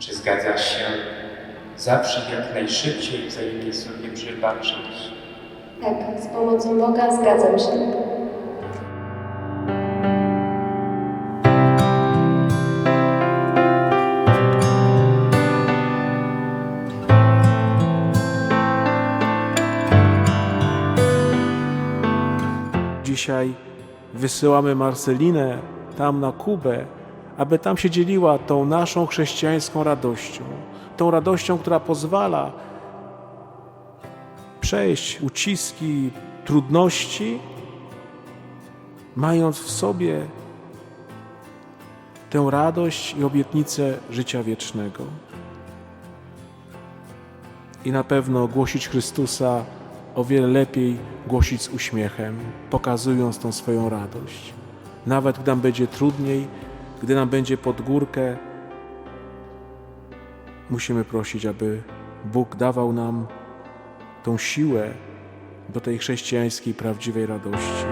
Zgadzasz się? Zawsze jak najszybciej wzajemnie sobie przebaczyć. Tak, z pomocą Boga zgadzam się. Dzisiaj wysyłamy Marcelinę tam na Kubę, aby tam się dzieliła tą naszą chrześcijańską radością. Tą radością, która pozwala przejść uciski, trudności, mając w sobie tę radość i obietnicę życia wiecznego. I na pewno głosić Chrystusa o wiele lepiej głosić z uśmiechem, pokazując tą swoją radość. Nawet gdy nam będzie trudniej, gdy nam będzie pod górkę, musimy prosić, aby Bóg dawał nam tą siłę do tej chrześcijańskiej, prawdziwej radości.